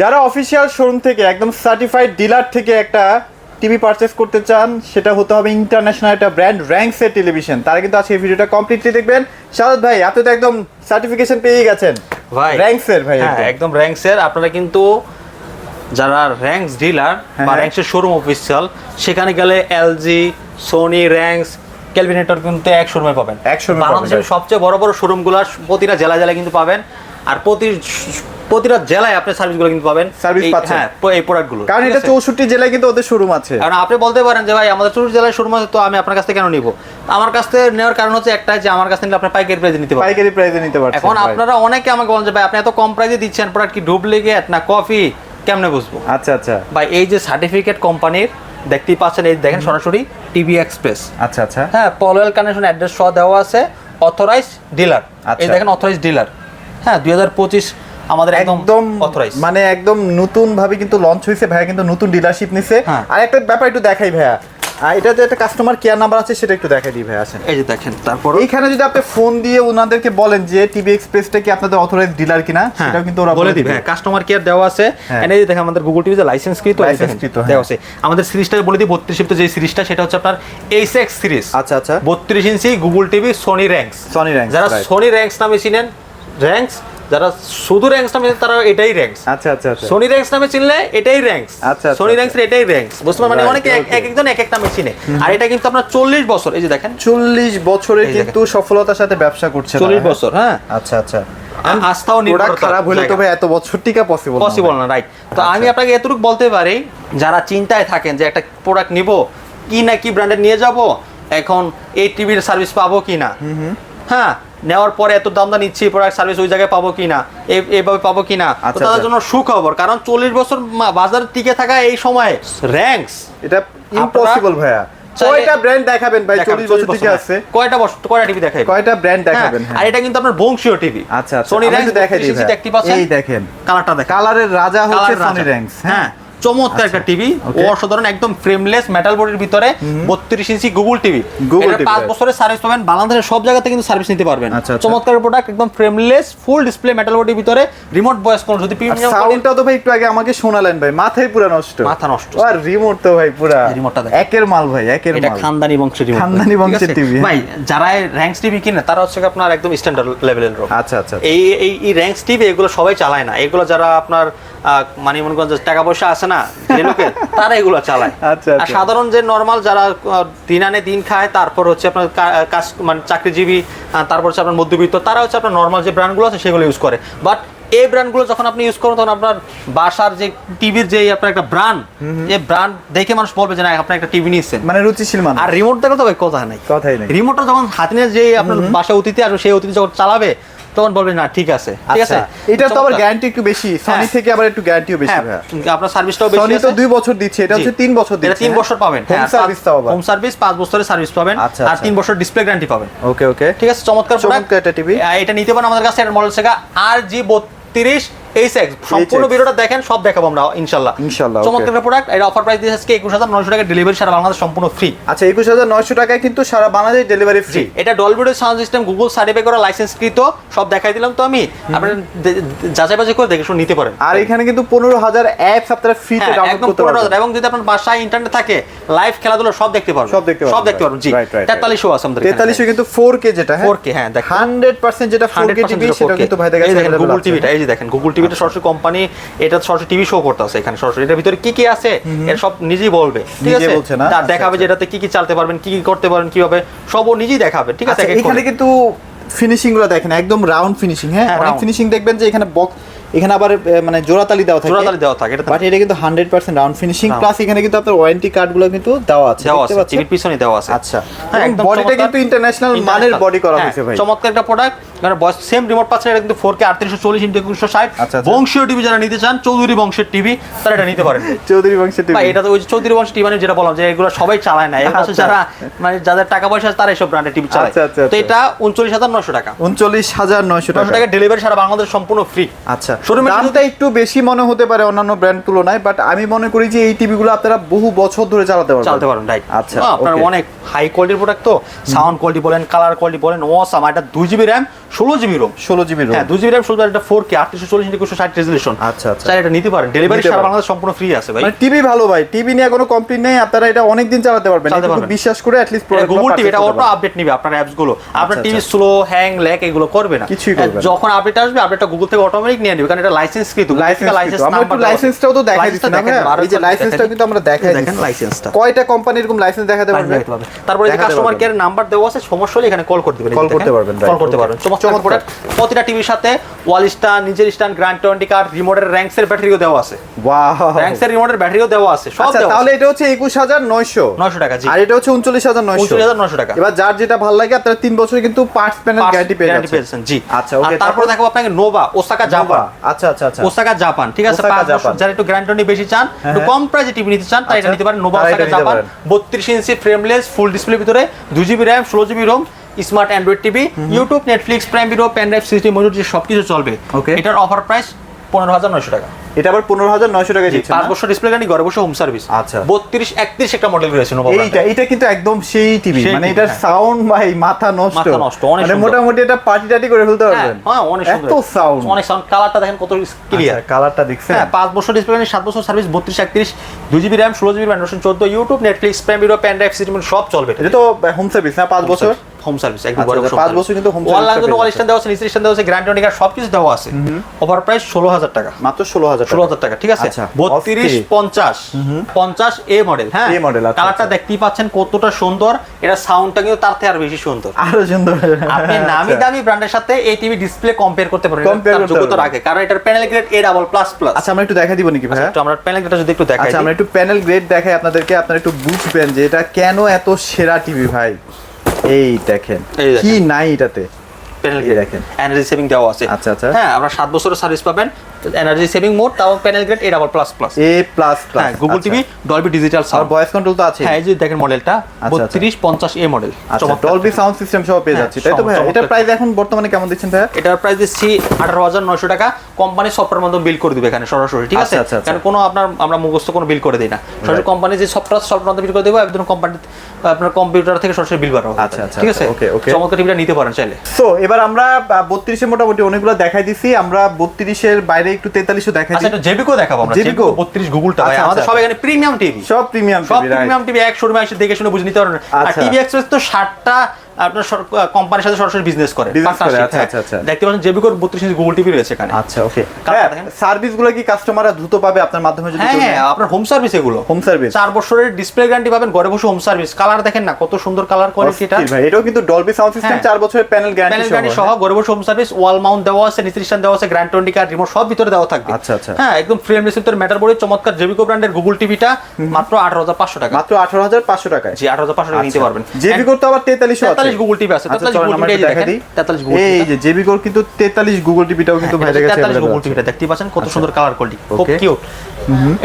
যারা official showroom থেকে একদম সার্টিফাইড ডিলার থেকে একটা টিভি পারচেস করতে চান সেটা হতে হবে ইন্টারন্যাশনাল একটা ব্র্যান্ড র্যাঙ্কসের টেলিভিশন তারা কিন্তু আজকে ভিডিওটা কমপ্লিটলি দেখবেন। শারদ ভাই আপনি তো একদম সার্টিফিকেশন পেয়ে গেছেন। ভাই র্যাঙ্কসের ভাই হ্যাঁ একদম। র্যাঙ্কসের আপনারা কিন্তু যারা র্যাঙ্কস ডিলার বা। র্যাঙ্কসের শোরুম অফিসিয়াল সেখানে গেলে এলজি সোনি র্যাঙ্কস ক্যালভিনেটর কিন্তু এক শোরুমে পাবেন। এক বাংলাদেশের সবচেয়ে বড় বড় শোরুমগুলো প্রতিটা জেলায় জেলায় কিন্তু পাবেন। আর প্রতি প্রতিটা জেলায় আপনি সার্ভিসগুলো কিন্তু পাবেন। এই- পাচ্ছেন। হ্যাঁ এই প্রোডাক্টগুলো কারণ এটা চৌষট্টি জেলায় কিন্তু ওদের শোরুম আছে। কারণ আপনি বলতে পারেন যে ভাই আমাদের চুরুট জেলায় শোরুম আছে তো আমি আপনার কাছ থেকে কেন নিব? আমার কাছ থেকে নেওয়ার কারণ হচ্ছে একটাই যে আমার কাছ থেকে আপনার পাইকারি প্রাইসে নিতে পারবেন। পাইকারি প্রাইসে নিতে পারছেন এখন আপনারা অনেকে আমাকে বলেন যে ভাই আপনি এত কম প্রাইসে দিচ্ছেন প্রোডাক্ট কি ডুপ্লিকেট না কফি কেমনে বুঝব? আচ্ছা আচ্ছা। ভাই এই যে সার্টিফিকেট কোম্পানির দেখতেই পাচ্ছেন এই দেখেন সরাসরি টিভি এক্সপ্রেস আচ্ছা আচ্ছা। হ্যাঁ পলওয়েল কানেকশন অ্যাড্রেস সহ দেওয়া আছে অথরাইজ ডিলার আচ্ছা। এই দেখেন অথরাইজ ডিলার হ্যাঁ দুই হাজার পঁচিশ আমাদের একদম মানে একদম নতুন ভাবে কিন্তু লঞ্চ হয়েছে ভাইয়া কিন্তু নতুন ডিলারশিপ নিছে। হ্যাঁ। আর একটা ব্যাপার একটু দেখাই ভাইয়া। আর এটা যে একটা কাস্টমার কেয়ার নাম্বার আছে সেটা একটু দেখাই দিই আসেন। এই যে দেখেন তারপর এইখানে যদি আপনি ফোন দিয়ে ওনাদেরকে বলেন যে টিভি এক্সপ্রেসটা কি আপনাদের অথরাইজ ডিলার কিনা হ্যাঁ, সেটাও কিন্তু ওরা বলে দিবে। হ্যাঁ কাস্টমার কেয়ার দেওয়া আছে। হ্যাঁ। এনে দেখেন আমাদের গুগল টিভি যে লাইসেন্স কৃত হ্যাঁ। দেওয়া আছে। আমাদের সিরিজটা বলে দিই বত্রিশ ইঞ্চি যে সিরিজটা সেটা হচ্ছে আপনার এইচ এক্স সিরিজ আচ্ছা আচ্ছা। বত্রিশ inch Google TV Sony Rangs Sony Ranks, যারা. সোনি র্যাঙ্কস নামে চিনেন র্যাঙ্কস যারা শুধু র্যাঙ্কস নামে তারা এটাই র্যাঙ্কস আচ্ছা আচ্ছা আচ্ছা। সোনি র্যাঙ্কস নামে চিনলে এটাই র্যাঙ্কস আচ্ছা, আচ্ছা, সোনি আচ্ছা। র্যাঙ্কস এটাই র্যাঙ্কস বুঝতে? মানে অনেকে এক- একজন এক এক নামে চিনে আর এটা কিন্তু আপনার চল্লিশ বছর এই যে দেখেন। চল্লিশ বছরে কিন্তু সফলতার সাথে ব্যবসা করছে চল্লিশ বছর হ্যাঁ। আচ্ছা আচ্ছা। আ- আস্থাও প্রোডাক্ট খারাপ হলে তো এত বছর টিকা পসিবল পসিবল না রাইট তো আমি আপনাকে এতটুকু বলতে পারি যারা চিন্তায় থাকেন যে একটা প্রোডাক্ট নিব কি না কি ব্র্যান্ডের নিয়ে যাব এখন এই টিভির সার্ভিস পাবো কি না? হ্যাঁ নেওয়ার পরে এত দাম দা নিচ্ছি প্রোডাক্ট সার্ভিস ওই জায়গায় পাবো কি না এইভাবে পাবো কিনা? আচ্ছা, তাদের আচ্ছা। জন্য সুখবর কারণ চল্লিশ বছর বাজারে টিকে থাকা এই সময় র্যাঙ্কস এটা ইম্পসিবল ভাইয়া। কয়টা ব্র্যান্ড দেখাবেন ভাই? চল্লিশ বছর থেকে আছে? কয়টা বছর কয়টা টিভি কয়টা ব্র্যান্ড দেখাবেন হ্যাঁ। আর এটা কিন্তু আপনার বংশীয় টিভি আচ্ছা আচ্ছা। সোনি আমি র্যাঙ্কস দেখাই দিই দেখতে পাচ্ছেন? এই দেখেন। কালারটা দেখেন। কালারের রাজা হচ্ছে সনি। র্যাঙ্কস হ্যাঁ। চমৎকার একটা টিভি অসাধারণ একদম ফ্রেমলেস মেটাল বডির ভিতরে বত্রিশ ইঞ্চি গুগল টিভি পাঁচ বছরের সার্ভিস পাবেন বাংলাদেশের সব জায়গাতে কিন্তু সার্ভিস নিতে পারবেন। আচ্ছা, আচ্ছা। চমৎকার প্রোডাক্ট একদম ফ্রেমলেস ফুল ডিসপ্লে মেটাল বডির ভিতরে রিমোট ভয়েস যদি প্রিমিয়াম সাউন্ডটা তো ভাই একটু আগে আমাকে শোনালেন ভাই মাথায় পুরো নষ্ট। মাথা নষ্ট। আর রিমোট তো ভাই পুরা। রিমোটটা একের মাল ভাই একের এটা খানদানি বংশের রিমোট খানদানি বংশের আছে? TV, ভাই যারা র্যাঙ্কস টিভি কিনে তারা হচ্ছে আপনার একদম স্ট্যান্ডার্ড লেভেলের লোক আচ্ছা আচ্ছা এই এই এই র্যাঙ্কস টিভি এগুলো সবাই চালায় না। এগুলো যারা আপনার মানে মনে করেন টাকা পয়সা আছে না যে লোকের তারা এগুলো চালায়। আচ্ছা, আর আচ্ছা। সাধারণ যে নর্মাল যারা দিন আনে দিন খায় তারপর হচ্ছে আপনার কাজ মানে চাকরিজীবী তারপর হচ্ছে আপনার মধ্যবিত্ত তারা হচ্ছে আপনার নর্মাল যে ব্র্যান্ডগুলো আছে সেগুলো ইউজ করে। বাট এই ব্র্যান্ডগুলো যখন আপনি ইউজ করেন তখন আপনার বাসার যে টিভির যে আপনার একটা ব্র্যান্ড এই ব্র্যান্ড দেখে মানুষ বলবে যে না আপনি একটা টিভি নিয়েছেন। মানে রুচিশীল মানুষ। আর রিমোট দেখো তো ভাই কথা নাই। কথাই নেই। রিমোটটা যখন হাতে নিয়ে যে আপনার বাসায় অতিথি আসবে সেই অতিথি যখন চালাবে তখন বলবে না ঠিক আছে। ঠিক আছে? আচ্ছা এটা তো আবার গ্যারান্টি একটু বেশি। সনি হ্যাঁ। থেকে আবার একটু গ্যারান্টিও বেশি হ্যাঁ, আপনার সার্ভিসটাও বেশি সনি তো 2 বছর দিচ্ছে এটা হচ্ছে 3 বছর এটা দিচ্ছে তিন বছর পাবেন। হোম সার্ভিস তাও হোম সার্ভিস 5 বছরের সার্ভিস পাবেন আচ্ছা, আর আচ্ছা। তিন বছর ডিসপ্লে গ্যারান্টি পাবেন। ওকে ওকে ঠিক আছে চমৎকার প্রোডাক্ট এটা টিভি এটা নিতে পারেন আমাদের কাছে এর মডেল শেখা আর জি বত্রিশ এইচ এক্স সম্পূর্ণ ভিডিওটা দেখেন সব দেখাবো আমরা ইনশাল্লাহ। ইনশাল্লাহ. চমৎকার প্রোডাক্ট এটা অফার প্রাইস দিয়ে আজকে একুশ হাজার নয়শো টাকা ডেলিভারি সারা বাংলাদেশ সম্পূর্ণ ফ্রি আচ্ছা একুশ হাজার নয়শো টাকায় কিন্তু সারা বাংলাদেশ ডেলিভারি ফ্রি এটা ডলবিডো সাউন্ড সিস্টেম গুগল সার্টিফাই করা লাইসেন্স কৃত সব দেখাই দিলাম তো আমি। আপনারা যাচাই বাছাই করে দেখে শুনে নিতে পারেন। আর এখানে কিন্তু পনেরো হাজার অ্যাপস আপনারা ফ্রিতে হ্যাঁ, ডাউনলোড একদম করতে পারবেন। এবং যদি আপনার বাসায় ইন্টারনেট থাকে লাইভ খেলাধুলা সব দেখতে পারবেন। সব দেখতে পারবেন, সব দেখতে পারবেন জি. তেতাল্লিশও আছে আমাদের তেতাল্লিশে কিন্তু ফোর কে যেটা হ্যাঁ। 4K হ্যাঁ হান্ড্রেড পার্সেন্ট যেটা ফোর কে টিভি সেটা কিন্তু কাছে available গুগল টিভিটা এই যে দেখেন গুগল টিভিটা সরাসরি কোম্পানি এটা সরাসরি টিভি শো করতেছে এখানে সরাসরি। এটার ভিতরে কি কি আছে? এর সব নিজেই বলবে ঠিক আছে? বলছে না? তার আচ্ছা, দেখাবে আচ্ছা। যে এটাতে কি কি চালাতে পারবেন কি কি করতে পারবেন কীভাবে সব ও নিজেই দেখাবে ঠিক আছে? আচ্ছা, এখানে কিন্তু ফিনিশিংগুলো দেখেন একদম রাউন্ড ফিনিশিং হ্যাঁ? হ্যাঁ, অনেক ফিনিশিং দেখবেন যে এখানে বক্স এখানে আবার মানে জোড়াতালি দেওয়া থাকে। জোড়াতালি দেওয়া থাকে, এটা বাট এটা কিন্তু hundred percent round finishing plus এখানে কিন্তু আপনার ওয়ারেন্টি কার্ডগুলো কিন্তু দেওয়া আছে দেওয়া আছে? টিভির পিছনে দেওয়া আছে। আচ্ছা। হ্যাঁ, একদম বডিটা কিন্তু ইন্টারন্যাশনাল মানের বডি করা হ্যাঁ, হয়েছে ভাই। চমৎকার একটা প্রোডাক্ট মানে বয়স সেম রিমোট পাচ্ছেন এটা কিন্তু ফোর কে আটত্রিশশো চল্লিশ ইন্টু একুশশো ষাট। আচ্ছা, আচ্ছা। বংশীয় টিভি যারা নিতে চান চৌধুরী বংশের টিভি তারা এটা নিতে পারেন। চৌধুরী বংশের টিভি এটা তো ওই চৌধুরী বংশ টিভি মানে যেটা বললাম যে এগুলো সবাই চালায় না। এগুলো আচ্ছা। যারা মানে যাদের টাকা পয়সা আছে তারা এইসব ব্র্যান্ডের টিভি চালায়। আচ্ছা, আচ্ছা, তো। এটা উনচল্লিশ হাজার নশো টাকা। উনচল্লিশ হাজার নয়শো নশো টাকা। টাকা ডেলিভারি সারা বাংলাদেশ সম্পূর্ণ ফ্রি আচ্ছা। দামটা একটু বেশি মনে হতে পারে অন্যান্য ব্র্যান্ড তুলনায় বাট আমি মনে করি যে এই টিভিগুলো আপনারা বহু বছর ধরে চালাতে পারবেন। চালাতে পারেন রাইট আচ্ছা, আপনার অনেক হাই কোয়ালিটির প্রোডাক্ট তো সাউন্ড কোয়ালিটি বলেন কালার কোয়ালিটি বলেন ওয়াসাম এটা দুই জিবি র্যাম ষোলো জিবি রোম ষোলো জিবি হ্যাঁ দুই জিবি র্যাম ষোলো এটা ফোর কে আটশো চল্লিশ একুশশো ষাট রেজলিউশন আচ্ছা, আচ্ছা। এটা নিতে পারেন ডেলিভারি সারা বাংলাদেশ সম্পূর্ণ ফ্রি আছে ভাই। মানে টিভি ভালো ভাই। টিভি নিয়ে কোনো কমপ্লেন নেই আপনারা এটা অনেক দিন চালাতে পারবেন। বিশ্বাস করে অ্যাটলিস্ট গুগল টিভি এটা অটো আপডেট নিবে আপনার অ্যাপসগুলো। আপনার আচ্ছা, টিভি আচ্ছা। স্লো হ্যাং ল্যাক এগুলো করবে না। কিছুই করবে যখন আপডেট আসবে আপডেটটা গুগল থেকে অটোমেটিক নিয়ে নেবে। কারণ এটা লাইসেন্স কৃত লাইসেন্স আমরা একটু লাইসেন্সটাও তো দেখাই দিচ্ছি না আর এই যে লাইসেন্সটাও কিন্তু আমরা দেখাই দেখেন লাইসেন্সটা কয়টা কোম্পানি এরকম লাইসেন্স দেখাতে পারবে? তারপরে যে কাস্টমার কেয়ার নাম্বার দেওয়া আছে সমস্যা হলে এখানে কল করতে পারবেন কল করতে পারবেন, কল করতে পারবেন। চমৎকার। প্রোডাক্ট প্রতিটা টিভির সাথে ওয়াল স্ট্যান্ড নিজের স্ট্যান্ড গ্র্যান্ড টোয়েন্টি কার্ড রিমোটের র্যাঙ্কসের ব্যাটারিও দেওয়া আছে। ওয়াও র্যাঙ্কসের রিমোটের ব্যাটারিও দেওয়া আছে সব আচ্ছা তাহলে এটা হচ্ছে একুশ হাজার নয়শো। 900 টাকা, জি। আর এটা হচ্ছে উনচল্লিশ হাজার নয়শো। উনচল্লিশ হাজার নয়শো টাকা। এবার যার যেটা ভালো লাগে আপনারা তিন বছর কিন্তু পার্টস প্যানেল গ্যারান্টি পেয়ে যাচ্ছেন। জি। আচ্ছা ওকে তারপরে দেখো আপনাকে নোভা ওসাকা জাপান আচ্ছা আচ্ছা আচ্ছা। ওসাকা জাপান ঠিক আছে? পাঁচ বছর যারা একটু গ্যারান্টি বেশি চান একটু হ্যাঁ। কম প্রাইসে টিভি নিতে চান তাই এটা আচ্ছা। নিতে পারেন নোভা ওসাকা জাপান পারেন। বত্রিশ ইঞ্চি ফ্রেমলেস ফুল ডিসপ্লে ভিতরে দুই জিবি র্যাম ষোলো GB ROM smart Android TV YouTube Netflix Prime Video pen drive system মজুরি সব কিছু চলবে। Okay. এটার অফার প্রাইস পনেরো হাজার নয়শো টাকা। এটা আবার পনেরো হাজার নয়শো টাকা দিচ্ছে পাঁচ বছর ডিসপ্লে গাড়ি ঘরে বসে হোম সার্ভিস আচ্ছা। বত্রিশ একত্রিশ একটা মডেল রয়েছে এইটা এটা কিন্তু একদম সেই টিভি। মানে TV, এটার হ্যাঁ। সাউন্ড ভাই মাথা নষ্ট। মাথা নষ্ট, অনেক মানে মোটামুটি এটা পার্টি টাটি করে ফেলতে পারবেন। হ্যাঁ অনেক সুন্দর। এত সাউন্ড অনেক সাউন্ড কালারটা দেখেন কত ক্লিয়ার কালারটা দেখছেন? হ্যাঁ পাঁচ বছর ডিসপ্লে গানি সাত বছর সার্ভিস বত্রিশ একত্রিশ দুই জিবি র্যাম ষোলো জিবি র্যাম চোদ্দ YouTube Netflix Prime Video pen drive system সব চলবে। এটা তো হোম সার্ভিস না পাঁচ বছর? হোম সার্ভিস একদম ঘরে আচ্ছা, পাঁচ বছর কিন্তু home ওয়াল service ওয়াল পেয়ে স্ট্যান্ড দেওয়া আছে নিচের স্ট্যান্ড দেওয়া আছে গ্র্যান্ড টোনিকার সব কিছু দেওয়া আছে। ওভার প্রাইস ষোলো হাজার টাকা। মাত্র ষোলো হাজার ষোলো হাজার টাকা ঠিক আছে? আচ্ছা, বত্রিশ. পঞ্চাশ। পঞ্চাশ এ মডেল হ্যাঁ? Model, আচ্ছা, কালারটা। দেখতেই পাচ্ছেন কতটা সুন্দর। এটা সাউন্ডটা কিন্তু তার থেকে আর বেশি সুন্দর। আরও সুন্দর। আপনি নামি আচ্ছা। দামি ব্র্যান্ডের সাথে এই টিভি ডিসপ্লে কম্পেয়ার করতে Compare তার যোগ্যতা। রাখে কারণ এটার panel grade A double plus plus আচ্ছা আমরা একটু দেখা দিব নাকি ভাইয়া তো আমরা প্যানেল গ্রেডটা যদি একটু দেখাই আচ্ছা আমরা একটু প্যানেল গ্রেড দেখাই আপনাদেরকে আপনারা একটু বুঝবেন যে এটা কেন এত সেরা টিভি ভাই। এই দেখেন। এই কি নাই এটাতে। প্যানেল এই দেখেন। এনার্জি সেভিং দেওয়া আছে। আচ্ছা, আচ্ছা। হ্যাঁ আপনারা সাত বছরের সার্ভিস পাবেন। এনার্জি সেভিং মোড তাও panel grade A double plus plus A plus হ্যাঁ Google TV Dolby digital sound voice control তো আছে হ্যাঁ এই যে দেখেন মডেলটা এ মডেল ডলবি সাউন্ড সিস্টেম সহ পেয়ে হ্যাঁ, যাচ্ছি তাই তো ভাই। এটার প্রাইস এখন বর্তমানে কেমন দিচ্ছেন ভাইয়া? এটার প্রাইস দিচ্ছি আঠারো হাজার নয়শো টাকা। কোম্পানি সফটওয়্যার মধ্যে বিল করে দিবে এখানে সরাসরি ঠিক আছে? আচ্ছা, আচ্ছা, আচ্ছা। কারণ কোনো আপনার আমরা মুখস্থ কোনো বিল করে দিই না। সরাসরি কোম্পানি যে সফটওয়্যার সফটওয়্যার মধ্যে বিল করে দেবো একদম কোম্পানি আপনার কম্পিউটার থেকে সরাসরি বিল করা আচ্ছা, আচ্ছা, ঠিক আছে? okay, okay. চমৎকার টিভিটা নিতে পারেন চাইলে। সো এবার আমরা বত্রিশে মোটামুটি অনেকগুলো দেখাই দিছি। আমরা বত্রিশের বাইরে একটু তেতাল্লিশও দেখা আচ্ছা দিই এটা জেবিকো দেখাবো আমরা জেবিকো? জেবিকো বত্রিশ গুগলটা ভাই আচ্ছা, আমাদের আচ্ছা। সব এখানে প্রিমিয়াম টিভি সব প্রিমিয়াম সব প্রিমিয়াম টিভি এক শোরুমে এসে দেখে শুনে বুঝে নিতে পারবেন আর আচ্ছা। টিভি এক্সপ্রেস তো ষাটটা আপনার কোম্পানির সাথে সরাসরি বিজনেস করে আচ্ছা, হ্যাঁ। আচ্ছা, আচ্ছা। দেখতে পাচ্ছেন বত্রিশ ইঞ্চি গুগল টিভি রয়েছে এখানে। আচ্ছা ওকে হ্যাঁ, কি কাস্টমাররা দ্রুত পাবে আপনার মাধ্যমে যদি হ্যাঁ, হ্যাঁ আপনার হোম সার্ভিস এগুলো। হোম সার্ভিস চার বছরের ডিসপ্লে গ্যারান্টি পাবেন ঘরে বসে হোম সার্ভিস কালার দেখেন না কত সুন্দর কালার কোয়ালিটি এটা এটাও কিন্তু ডলবি সাউন্ড সিস্টেম চার বছরের প্যানেল গ্যারান্টি সহ ঘরে বসে হোম সার্ভিস ওয়াল মাউন্ট দেওয়া আছে নিউট্রিশন দেওয়া আছে গ্র্যান্ড টোয়েন্টি কার রিমোট সব ভিতরে দেওয়া থাকবে। আচ্ছা আচ্ছা। হ্যাঁ একদম ফ্রেম রিসিপ্টর ম্যাটার বোর্ডে চমৎকার জেবিকো ব্র্যান্ডের গুগল টিভিটা মাত্র আঠারো হাজার পাঁচশো টাকা। মাত্র আঠারো হাজার পাঁচশো টাকা জি আঠারো হাজার পাঁচশো টাকা নিতে পারবেন। জেবিকোর তো আবার তেতাল্লিশ 43 গুগল টিপি আছে 43 গুগল টিপি দেখেন 43 গুগল এই যে জেবি কোর কিন্তু 43 গুগল টিপিটাও কিন্তু ভাইরা গেছে 43 গুগল টিপিটা দেখতে পাচ্ছেন কত আচ্ছা। সুন্দর কালার কোয়ালিটি খুব কিউট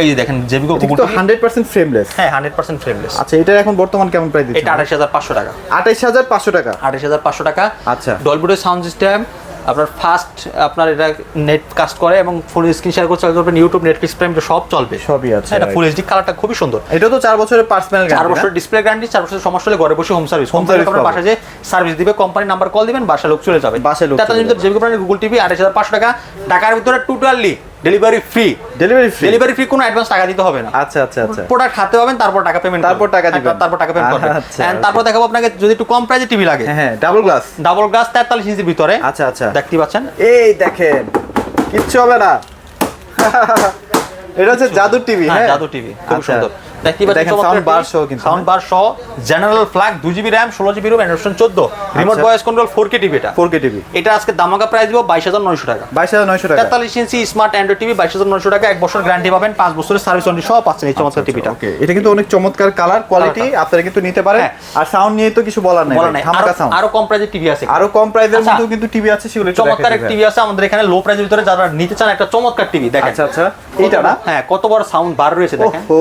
এই যে দেখেন JB core Google TP 100% frameless হ্যাঁ 100% ফ্রেমলেস আচ্ছা এটার এখন বর্তমান কেমন প্রাইস দিচ্ছেন? এটা 28500 টাকা। 28500 টাকা। 28500 টাকা। আচ্ছা। ডলবুডের সাউন্ড সিস্টেম আপনার ফার্স্ট আপনার এটা নেট কাস্ট করে এবং ফুল স্ক্রিন শেয়ার করতে পারবেন ইউটিউব নেটফ্লিক্স প্রাইম সব চলবে। সবই আছে, এটা right. ফুল এইচডি কালারটা খুবই সুন্দর। এটা তো 4 বছরের পার্সোনাল গ্যারান্টি 4 বছরের ডিসপ্লে গ্যারান্টি 4 বছরের সমস্যা হলে ঘরে বসে হোম সার্ভিস হোম সার্ভিস আপনার বাসা যে সার্ভিস দিবে কোম্পানি নাম্বার কল দিবেন বাসা লোক চলে যাবে। বাসা লোক তাহলে যদি জেবি কোম্পানির গুগল টিভি আঠাশ হাজার পাঁচশো টাকা ঢাকার ভিতরে totally delivery free delivery free delivery free কোনো অ্যাডভান্স টাকা দিতে হবে না। আচ্ছা আচ্ছা আচ্ছা। প্রোডাক্ট হাতে পাবেন তারপর টাকা পেমেন্ট তারপর টাকা দিবেন। তারপর টাকা পেমেন্ট করবেন। আচ্ছা, এন্ড তারপর দেখাবো আপনাকে যদি একটু কম প্রাইসে টিভি লাগে। হ্যাঁ হ্যাঁ ডাবল গ্লাস ডাবল গ্লাস তেতাল্লিশ ইঞ্চির ভিতরে। আচ্ছা আচ্ছা। দেখতে পাচ্ছেন? এই দেখেন কিচ্ছু হবে না। এটা হচ্ছে জাদু টিভি হ্যাঁ হ্যাঁ। জাদু টিভি খুব আচ্ছা। সুন্দর। দেখতে পাচ্ছেন সাউন্ড বার সহ কিন্তু সাউন্ড বার সহ জেনারেল ফ্ল্যাগ দুই জিবি র্যাম ষোলো অ্যান্ড্রয়েড চোদ্দ। রিমোট আচ্ছা। ভয়েস কন্ট্রোল ফোর টিভি এটা। ফোর টিভি এটা আজকে দামাকা প্রাইস দিব বাইশ হাজার নয়শো টাকা। বাইশ হাজার নয়শো টাকা। তেতাল্লিশ ইঞ্চি স্মার্ট অ্যান্ড্রয়েড টিভি বাইশ হাজার নয়শো টাকা এক বছর গ্যারান্টি পাবেন পাঁচ বছরের সার্ভিস ওয়ারেন্টি সহ পাচ্ছেন এই চমৎকার টিভিটা ওকে এটা কিন্তু অনেক চমৎকার কালার কোয়ালিটি আপনারা কিন্তু নিতে পারেন। হ্যাঁ। আর সাউন্ড নিয়ে তো কিছু বলার নাই ধামাকা আরো- সাউন্ড আরও কম প্রাইসের টিভি আছে আরও কম আচ্ছা। মধ্যেও কিন্তু টিভি আছে সেগুলো চমৎকার এক টিভি আছে আমাদের এখানে লো ভিতরে যারা নিতে চান একটা চমৎকার টিভি দেখেন। আচ্ছা আচ্ছা। কত না? বড়- হ্যাঁ কত বড় সাউন্ড বার রয়েছে দেখেন। ও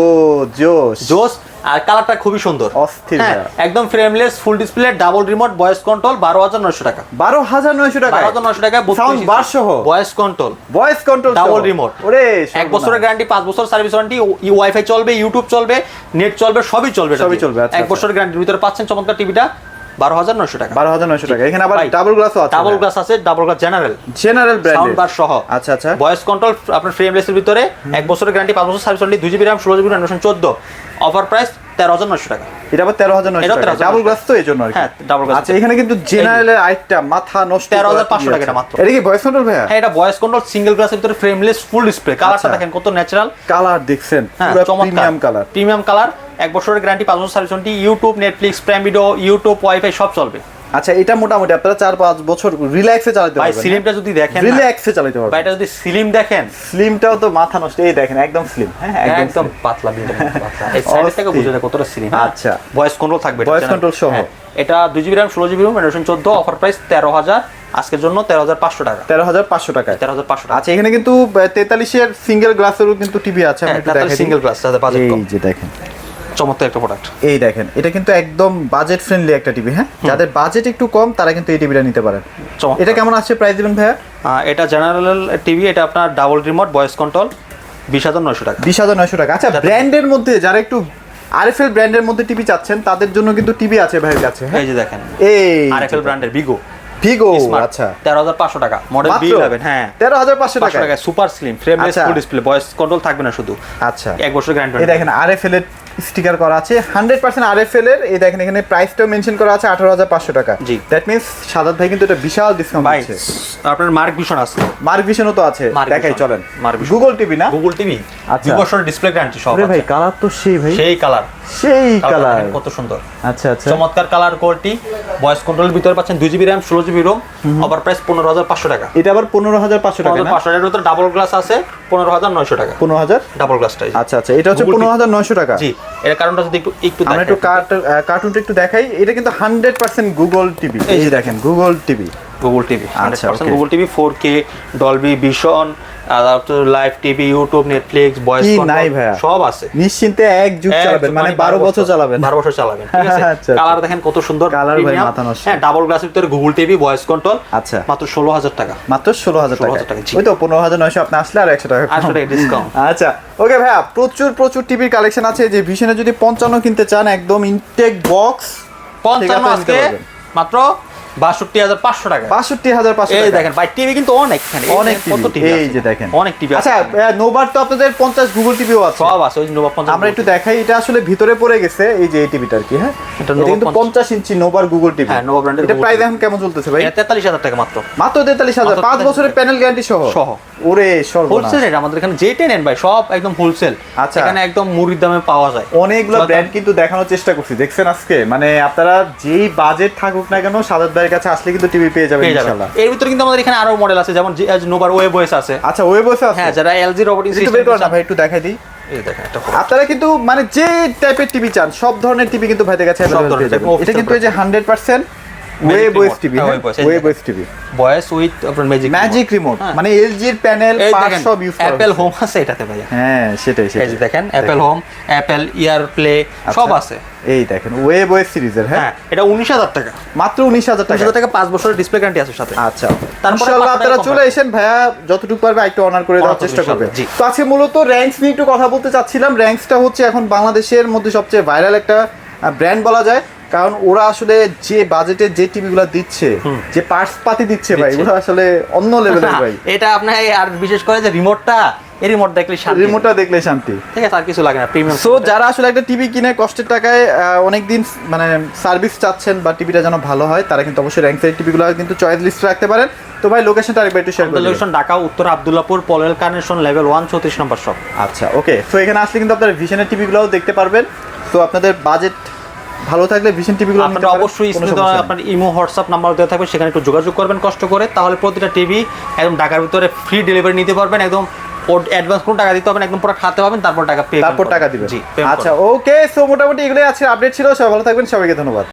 জোস জোস আর কালারটা খুবই সুন্দর। অস্থির হ্যাঁ একদম frameless full display double remote voice control বারো হাজার নয়শো টাকা। বারো হাজার নয়শো টাকা বারো হাজার নয়শো টাকা সাউন্ড বার সহ voice control voice control double remote ওরে এক বছরের গ্যারান্টি পাঁচ বছর সার্ভিস ওয়ারেন্টি ওয়াইফাই চলবে ইউটিউব চলবে নেট চলবে সবই চলবে সবই চলবে, আচ্ছা, এক আচ্ছা। বছরের গ্যারান্টির ভিতরে পাচ্ছেন চমৎকার টিভিটা বারো হাজার নয়শো টাকা। বারো হাজার নয়শো টাকা। এখানে আবার ডাবল গ্লাসও আছে। ডাবল গ্লাস আছে double glass general general sound bar সহ। আচ্ছা আচ্ছা। ভয়েস কন্ট্রোল আপনার ফ্রেমলেসের ভিতরে এক বছরের গ্যারান্টি পাঁচ বছর সার্ভিস ওয়ারেন্টি দুই জিবি র্যাম ষোলো জিবি র্যাম চোদ্দ। অফার প্রাইস তেরো হাজার নয়শো টাকা। এটা আবার তেরো হাজার নয়শো টাকা। ডাবল গ্লাস তো এই জন্য। হ্যাঁ, double glass। আচ্ছা এখানে কিন্তু জেনারেলের আইটটা মাথা নষ্ট 13,500 করা টাকা এটা মাত্র। এটা কি ভয়েস কন্ট্রোল ভাইয়া? হ্যাঁ এটা ভয়েস কন্ট্রোল সিঙ্গেল গ্লাসের ভিতরে ফ্রেমলেস ফুল ডিসপ্লে কালারটা। দেখেন কত ন্যাচারাল কালার দেখছেন হ্যাঁ চমৎকার। প্রিমিয়াম কালার প্রিমিয়াম কালার এক বছরের গ্যারান্টি পাঁচ বছর service warranty YouTube Netflix Prime Video YouTube WiFi সব চলবে। আচ্ছা এটা মোটামুটি আপনারা চার পাঁচ বছর রিল্যাক্সে চালাতে ভাই পারবেন সিলিমটা যদি দেখেন রিল্যাক্সে চালাতে পারবেন। এটা যদি সিলিম দেখেন স্লিমটাও তো মাথা নষ্ট এই দেখেন একদম স্লিম হ্যাঁ একদম পাতলা বিল্ডের পাতলা। এই সাইড থেকে বুঝে যায় কতটা সিলিম আচ্ছা। ভয়েস কন্ট্রোল থাকবে Voice control সহ। হ্যাঁ, এটা দুই জিবি র্যাম ষোলো জিবি র্যাম রেডিয়েশন চোদ্দ অফার প্রাইস তেরো হাজার আজকের জন্য তেরো হাজার পাঁচশো টাকা। তেরো হাজার পাঁচশো টাকায়। তেরো হাজার পাঁচশো টাকা। আচ্ছা এখানে কিন্তু তেতাল্লিশের সিঙ্গেল গ্লাসেরও কিন্তু টিভি আছে আমি হ্যাঁ, সিঙ্গেল গ্লাস এই যে দেখেন। চমৎকার একটা প্রোডাক্ট এই দেখেন এটা কিন্তু একদম বাজেট ফ্রেন্ডলি একটা টিভি হ্যাঁ? যাদের বাজেট একটু কম তারা কিন্তু এই টিভিটা নিতে পারেন। এটা কেমন আছে প্রাইস দিবেন ভাইয়া? এটা জেনারেল টিভি এটা আপনার ডাবল রিমোট ভয়েস কন্ট্রোল বিশ হাজার নয়শো টাকা। বিশ হাজার নয়শো টাকা। আচ্ছা ব্র্যান্ডের মধ্যে যারা একটু আরএফএল ব্র্যান্ডের মধ্যে টিভি চাচ্ছেন তাদের জন্য কিন্তু টিভি আছে ভাইয়ের কাছে হ্যাঁ? এই যে দেখেন এই আর এফ এল ব্র্যান্ডের বিগো ভিগো আচ্ছা। তেরো হাজার পাঁচশো টাকা মডেল বি ইলেভেন হ্যাঁ। তেরো হাজার পাঁচশো টাকা super slim frameless. Full display voice control থাকবে না শুধু। আচ্ছা। এক বছর গ্যারান্টি দেখেন আরএফএল এর স্টিকার করা আছে। হান্ড্রেড পার্সেন্ট আরএফএল এর। এই দেখেন এখানে প্রাইসটাও মেনশন করা আছে আঠারো হাজার পাঁচশো টাকা। জি। দ্যাট মিনস সাদাত ভাই কিন্তু এটা বিশাল ডিসকাউন্ট দিচ্ছে। আপনার মার্ক ভিশন আছে। মার্ক ভিশনও তো আছে। দেখাই চলেন। গুগল টিভি না? গুগল টিভি আচ্ছা। বছর ডিসপ্লে গ্যারান্টি সব আরে ভাই কালার তো সেই ভাই। সেই কালার সেই কালার কত সুন্দর। আচ্ছা আচ্ছা। চমৎকার কালার কোয়ালিটি ভয়েস কন্ট্রোলের ভিতরে পাচ্ছেন দুই জিবি র্যাম ষোলো জিবি রোম অফার প্রাইস পনেরো হাজার পাঁচশো টাকা। এটা আবার পনেরো হাজার পাঁচশো টাকা না পাঁচশো টাকার ভিতরে ডাবল গ্লাস আছে পনেরো হাজার নয়শো টাকা। পনেরো হাজার? ডাবল গ্লাসটাই আচ্ছা আচ্ছা। এটা হচ্ছে পনেরো হাজার নয়শো টাকা। জি। এর কারণটা যদি একটু একটু আমরা একটু কার্টুনটা একটু দেখাই। এটা কিন্তু হান্ড্রেড পার্সেন্ট গুগল টিভি এই যে দেখেন। গুগল টিভি গুগল টিভি আচ্ছা, Google TV four K Dolby Vision live TV YouTube Netflix voice নাই ভাইয়া? সব আছে। নিশ্চিন্তে এক যুগ চালাবেন মানে বারো বছর চালাবেন। বারো বছর চালাবেন ঠিক আছে? আচ্ছা, আচ্ছা। কালার দেখেন কত সুন্দর Colour ভাই মাথা নষ্ট। হ্যাঁ ডাবল গ্লাসের ভিতরে গুগল টিভি ভয়েস কন্ট্রোল আচ্ছা। মাত্র ষোলো হাজার টাকা। মাত্র ষোলো হাজার 16,000 টাকা ওই তো পনেরো হাজার নয়শো আপনি আসলে আর একশো টাকা কম। আটশো টাকা ডিসকাউন্ট আচ্ছা ওকে ভাইয়া প্রচুর প্রচুর টিভির কালেকশন আছে। যে ভিশনে যদি পঞ্চান্ন কিনতে চান একদম ইনটেক বক্স পঞ্চান্ন নিতে আজকে মাত্র বাষট্টি হাজার পাঁচশো টাকা। বাষট্টি হাজার পাঁচশো এই টাকা। দেখেন ভাই টিভি কিন্তু অনেক এখানে। অনেক কত টিভি। টিভি এই যে দেখেন। অনেক টিভি আচ্ছা নোবার তো আপনাদের পঞ্চাশ গুগল টিভিও আছে। সব আছে ওই যে পঞ্চাশ আমরা একটু দেখাই এটা আসলে ভিতরে পড়ে গেছে এই যে এই টিভিটা আর কি হ্যাঁ? এটা এটা কিন্তু পঞ্চাশ। ইঞ্চি নোবার গুগল টিভি হ্যাঁ, এটা কেমন চলতেছে ভাই? তেতাল্লিশ হাজার টাকা মাত্র। মাত্র তেতাল্লিশ হাজার। পাঁচ বছরের প্যানেল গ্যারান্টি সহ। সহ। ওরে সর্বনাশ। হোলসেল রেট আমাদের এখানে যেটা নেন ভাই সব একদম হোলসেল আচ্ছা। এখানে একদম মুড়ির দামে পাওয়া যায়। অনেকগুলো ব্র্যান্ড কিন্তু দেখানোর চেষ্টা করছি। দেখছেন আজকে? মানে আপনারা যেই বাজেট থাকুক না কেন সাদাত ভাইয়ের কাছে আসলে কিন্তু টিভি পেয়ে যাবেন ইনশাআল্লাহ এর ভিতরে কিন্তু আমাদের এখানে আরও মডেল আছে যেমন নোভার ওয়েব ওয়েস আছে। আচ্ছা ওয়েব ওএস আছে? হ্যাঁ যারা এলজি রোবটিং করো ভাই একটু দেখাই দিই। আপনারা কিন্তু মানে যে টাইপের টিভি চান সব ধরনের টিভি কিন্তু ভাইদের কাছে। এটা কিন্তু এই যে hundred percent web OS TV web OS, এই web OS TV voice with আপনার ম্যাজিক ম্যাজিক রিমোট এলজির প্যানেল এই পার্ট দেখেন সব ইউজ করা হোম আছে এটাতে ভাইয়া। হ্যাঁ সেটাই সেটাই। দেখেন Apple home Apple AirPlay সব। আছে। এই দেখেন ওয়েব ওয়েস সিরিজের হ্যাঁ? এটা উনিশ হাজার টাকা। মাত্র উনিশ হাজার টাকা। টাকা পাঁচ বছরের ডিসপ্লে গ্যারান্টি আছে সাথে। আচ্ছা। তারপরে আপনারা চলে এসেন ভাইয়া যতটুকু পারবে একটু অনার করে দেওয়ার চেষ্টা করবে। তো আজকে মূলত র্যাঙ্কস নিয়ে একটু কথা বলতে চাচ্ছিলাম। র্যাঙ্কসটা হচ্ছে এখন বাংলাদেশের মধ্যে সবচেয়ে ভাইরাল একটা ব্র্যান্ড বলা যায়। কারণ ওরা আসলে যে বাজেটে যে টিভিগুলো দিচ্ছে যে পার্টস পাতি দিচ্ছে ভাই। ওরা আসলে অন্য লেভেলের ভাই। এটা আপনার আর বিশেষ করে যে রিমোটটা এই রিমোট দেখলে শান্তি। রিমোটটা দেখলে শান্তি। ঠিক আছে আর কিছু লাগে না প্রিমিয়াম সো যারা আসলে একটা টিভি কিনে কষ্টের টাকায় অনেক দিন মানে সার্ভিস চাচ্ছেন বা টিভিটা যেন ভালো হয় তারা কিন্তু অবশ্যই র্যাঙ্কসের টিভিগুলো কিন্তু চয়েস লিস্ট রাখতে পারেন। তো ভাই লোকেশনটা আরেকবার একটু শেয়ার করে লোকেশন ঢাকা উত্তর আব্দুল্লাপুর পলেল কানেকশন লেভেল ওয়ান চৌত্রিশ নম্বর শপ আচ্ছা ওকে তো এখানে আসলে কিন্তু আপনারা ভিশনের টিভিগুলোও দেখতে পারবেন। তো আপনাদের বাজেট ভালো থাকলে ভিশন টিভি গুলো আপনারা অবশ্যই আপনার ইমো হোয়াটসঅ্যাপ নাম্বার দেওয়া থাকবে সেখানে একটু যোগাযোগ করবেন কষ্ট করে। তাহলে প্রতিটা টিভি একদম ঢাকার ভিতরে ফ্রি ডেলিভারি নিতে পারবেন একদম অ্যাডভান্স কোনো টাকা দিতে হবে না একদম পুরো খাতে পাবেন তারপর টাকা পে তারপর টাকা দিবেন। জি আচ্ছা ওকে সো মোটামুটি এগুলোই আছে আপডেট ছিল। সবাই ভালো থাকবেন সবাইকে ধন্যবাদ।